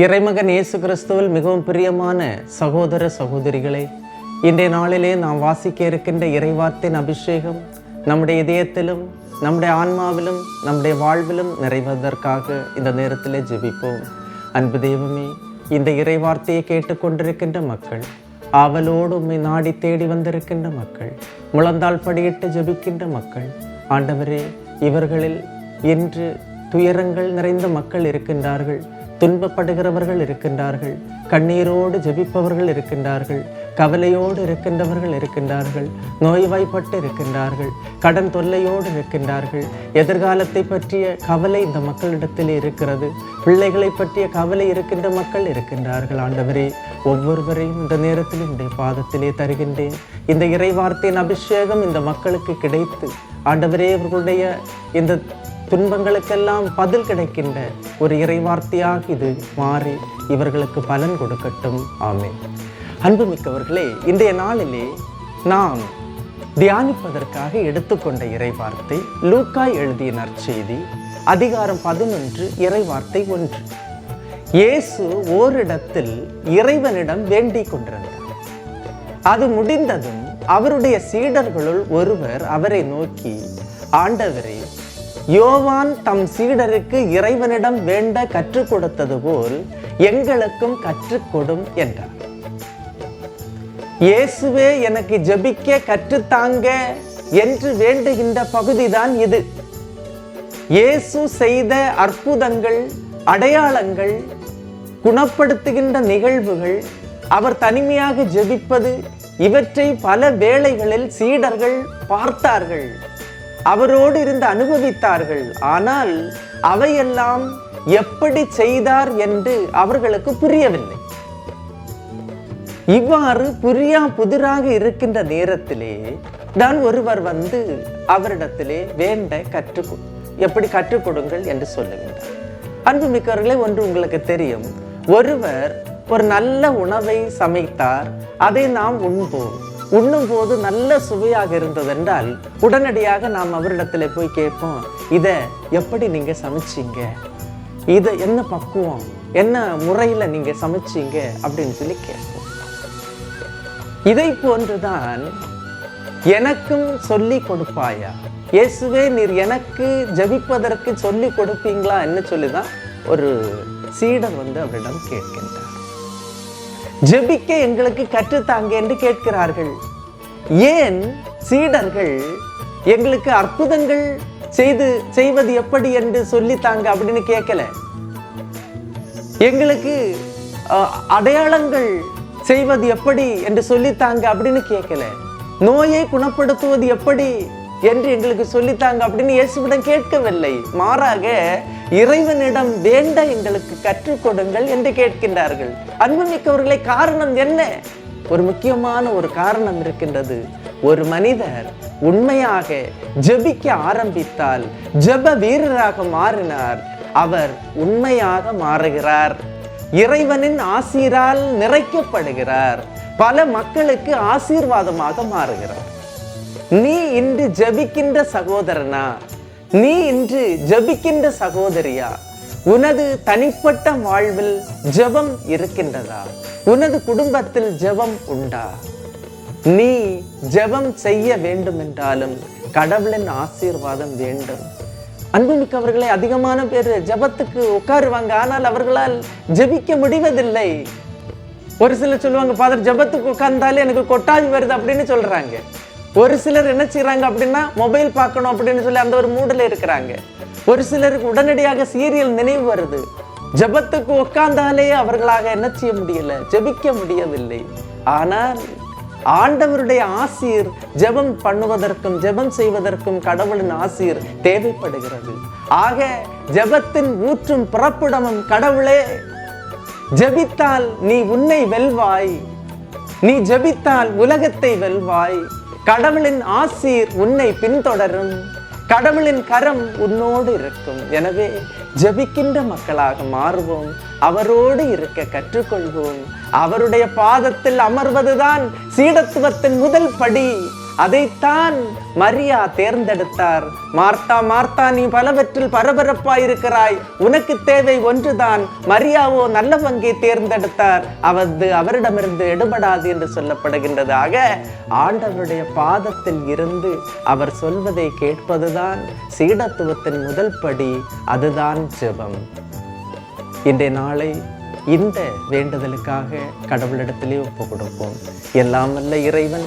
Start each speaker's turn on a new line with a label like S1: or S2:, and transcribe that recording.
S1: இறைமகன் இயேசு கிறிஸ்துவில் மிகவும் பிரியமான சகோதர சகோதரிகளே இன்றைய நாளிலே நாம் வாசிக்க இருக்கின்ற இறைவார்த்தின் அபிஷேகம் நம்முடைய இதயத்திலும் நம்முடைய ஆன்மாவிலும் நம்முடைய வாழ்விலும் நிறைவதற்காக இந்த நேரத்திலே ஜெபிப்போம். அன்பு தெய்வமே இந்த இறைவார்த்தையை கேட்டுக்கொண்டிருக்கின்ற மக்கள் ஆவலோடு உண்மை நாடி தேடி வந்திருக்கின்ற மக்கள் முழந்தாள் படியிட்டு ஜெபிக்கின்ற மக்கள் ஆண்டவரே இவர்களில் இன்று துயரங்கள் நிறைந்த மக்கள் இருக்கின்றார்கள். துன்பப்படுகிறவர்கள் இருக்கின்றார்கள். கண்ணீரோடு ஜெபிப்பவர்கள் இருக்கின்றார்கள். கவலையோடு இருக்கின்றவர்கள் இருக்கின்றார்கள். நோய்வாய்ப்பட்டு இருக்கின்றார்கள். கடன் தொல்லையோடு இருக்கின்றார்கள். எதிர்காலத்தை பற்றிய கவலை இந்த மக்களிடத்தில் இருக்கிறது. பிள்ளைகளை பற்றிய கவலை இருக்கின்ற மக்கள் இருக்கின்றார்கள். ஆண்டவரே ஒவ்வொருவரையும் இந்த நேரத்தில் இந்த பாதத்திலே தருகின்றேன். இந்த இறைவார்த்தையின் அபிஷேகம் இந்த மக்களுக்கு கிடைத்து ஆண்டவரே இவர்களுடைய இந்த துன்பங்களுக்கெல்லாம் பதில் கிடைக்கின்ற ஒரு இறைவார்த்தையாக இது மாறி இவர்களுக்கு பலன் கொடுக்கட்டும். ஆமே அன்புமிக்கவர்களே இன்றைய நாளிலே நாம் தியானிப்பதற்காக எடுத்துக்கொண்ட இறைவார்த்தை லூக்காய் எழுதிய நற்செய்தி அதிகாரம் பதினொன்று இறைவார்த்தை ஒன்று. இயேசு ஓரிடத்தில் இறைவனிடம் வேண்டிக் கொண்டிருந்தார். அது முடிந்ததும் அவருடைய சீடர்களுள் ஒருவர் அவரை நோக்கி ஆண்டவரே யோவான் தம் சீடருக்கு இறைவனிடம் வேண்ட கற்றுக் கொடுத்தது போல் எங்களுக்கும் கற்றுக் கொடும் என்றார். இயேசுவே எனக்கு ஜெபிக்க கற்றுத்தாங்க என்று வேண்டுகின்ற பகுதிதான் இது. இயேசு செய்த அற்புதங்கள் அடையாளங்கள் குணப்படுத்துகின்ற நிகழ்வுகள் அவர் தனிமையாக ஜெபிப்பது இவற்றை பல வேளைகளில் சீடர்கள் பார்த்தார்கள். அவரோடு இருந்து அனுபவித்தார்கள். ஆனால் அவையெல்லாம் எப்படி செய்தார் என்று அவர்களுக்கு புரியவில்லை. இவ்வாறு புரியா புதிராக இருக்கின்ற நேரத்திலே தான் ஒருவர் வந்து அவரிடத்திலே வேண்ட கற்றுக்கொ எப்படி கற்றுக் கொடுங்கள் என்று சொல்லுகின்றார். அன்புமிக்கவர்களே ஒன்று உங்களுக்கு தெரியும். ஒருவர் ஒரு நல்ல உணவை சமைத்தார் அதை நாம் உண்போம். உண்ணும் போது நல்ல சுவையாக இருந்ததென்றால் உடனடியாக நாம் அவரிடத்துல போய் கேட்போம் இதை எப்படி நீங்க சமைச்சீங்க? இதை என்ன பக்குவம்? என்ன முறையில் நீங்க சமைச்சீங்க? அப்படின்னு சொல்லி கேட்போம். இதை போன்றுதான் எனக்கும் சொல்லி கொடுப்பாயா? இயேசுவே நீர் எனக்கு ஜெபிப்பதற்கு சொல்லி கொடுப்பீங்களா? என்ன சொல்லிதான் ஒரு சீடர் வந்து அவரிடம் கேட்கின்றார். ஜெபிக்க எங்களுக்கு கற்றுத்தாங்க என்று கேட்கிறார்கள். ஏன் சீடர்கள் எங்களுக்கு அற்புதங்கள் செய்து செய்வது எப்படி என்று சொல்லித்தாங்க அப்படின்னு கேட்கல. எங்களுக்கு அஹ், அடையாளங்கள் செய்வது எப்படி என்று சொல்லித்தாங்க அப்படின்னு கேட்கல. நோயை குணப்படுத்துவது எப்படி என்று எங்களுக்கு சொல்லித்தாங்க அப்படின்னு இயேசுவிடம் கேட்கவில்லை. மாறாக இறைவனிடம் வேண்ட எங்களுக்கு கற்றுக் கொடுங்கள் என்று கேட்கின்றார்கள். அன்புமிக்கவர்களை காரணம் என்ன? ஒரு முக்கியமான ஒரு காரணம் இருக்கின்றது. ஒரு மனிதர் உண்மையாக ஜெபிக்க ஆரம்பித்தால் ஜெப வீரராக மாறினார். அவர் உண்மையாக மாறுகிறார். இறைவனின் ஆசீரால் நிறைக்கப்படுகிறார். பல மக்களுக்கு ஆசீர்வாதமாக மாறுகிறார். நீ இன்று ஜெபிக்கின்ற சகோதரனா? நீ இன்று ஜெபிக்கின்ற சகோதரியா? உனது தனிப்பட்ட வாழ்வில் ஜெபம் இருக்கின்றதா? உனது குடும்பத்தில் ஜெபம் உண்டா? நீ ஜெபம் செய்ய வேண்டும் என்றாலும் கடவுளின் ஆசீர்வாதம் வேண்டும். அன்புமிக்கவர்களே அதிகமான பேர் ஜெபத்துக்கு உட்காருவாங்க. ஆனால் அவர்களால் ஜெபிக்க முடிவதில்லை. ஒரு சிலர் சொல்லுவாங்க ஃபாதர் ஜெபத்துக்கு உட்கார்ந்தாலே எனக்கு கொட்டாவி வருது அப்படின்னு சொல்றாங்க. ஒரு சிலர் என்ன செய்யறாங்க அப்படின்னா மொபைல் பார்க்கணும் அப்படின்னு சொல்லி அந்த ஒரு மூடில் இருக்கிறாங்க. ஒரு சிலருக்கு உடனடியாக சீரியல் நினைவு வருது. ஜெபத்துக்கு உட்கார்ந்தாலே அவர்களாக என்ன செய்ய முடியல? ஜெபிக்க முடியவில்லை. ஆனால் ஆண்டவருடைய ஆசீர் ஜெபம் பண்ணுவதற்கும் ஜெபம் செய்வதற்கும் கடவுளின் ஆசீர் தேவைப்படுகிறது. ஆக ஜெபத்தின் ஊற்றும் பிறப்பிடமும் கடவுளே ஜெபித்தால் நீ உன்னை வெல்வாய். நீ ஜெபித்தால் உலகத்தை வெல்வாய். கடவுளின் ஆசீர் உன்னை பின்தொடரும். கடவுளின் கரம் உன்னோடு இருக்கும். எனவே ஜெபிக்கின்ற மக்களாக மாறுவோம். அவரோடு இருக்க கற்றுக்கொள்வோம். அவருடைய பாதத்தில் அமர்வதுதான் சீடத்துவத்தின் முதல் படி. அதைத்தான் மரியா தேர்ந்தெடுத்தார். மார்த்தா மார்த்தா நீ பலவற்றில் பரபரப்பாயிருக்கிறாய் உனக்கு தேவை ஒன்றுதான். மரியாவோ நல்ல பங்கை தேர்ந்தெடுத்தார். அவரது அவரிடமிருந்து எடுபடாது என்று சொல்லப்படுகின்றதாக ஆண்டவருடைய பாதத்தில் இருந்து அவர் சொல்வதை கேட்பதுதான் சீடத்துவத்தின் முதல் படி. அதுதான் ஜெபம். இன்றைய நாளை இந்த வேண்டுதலுக்காக கடவுளிடத்திலே ஒப்பு கொடுப்போம் எல்லாம் வல்ல இறைவன்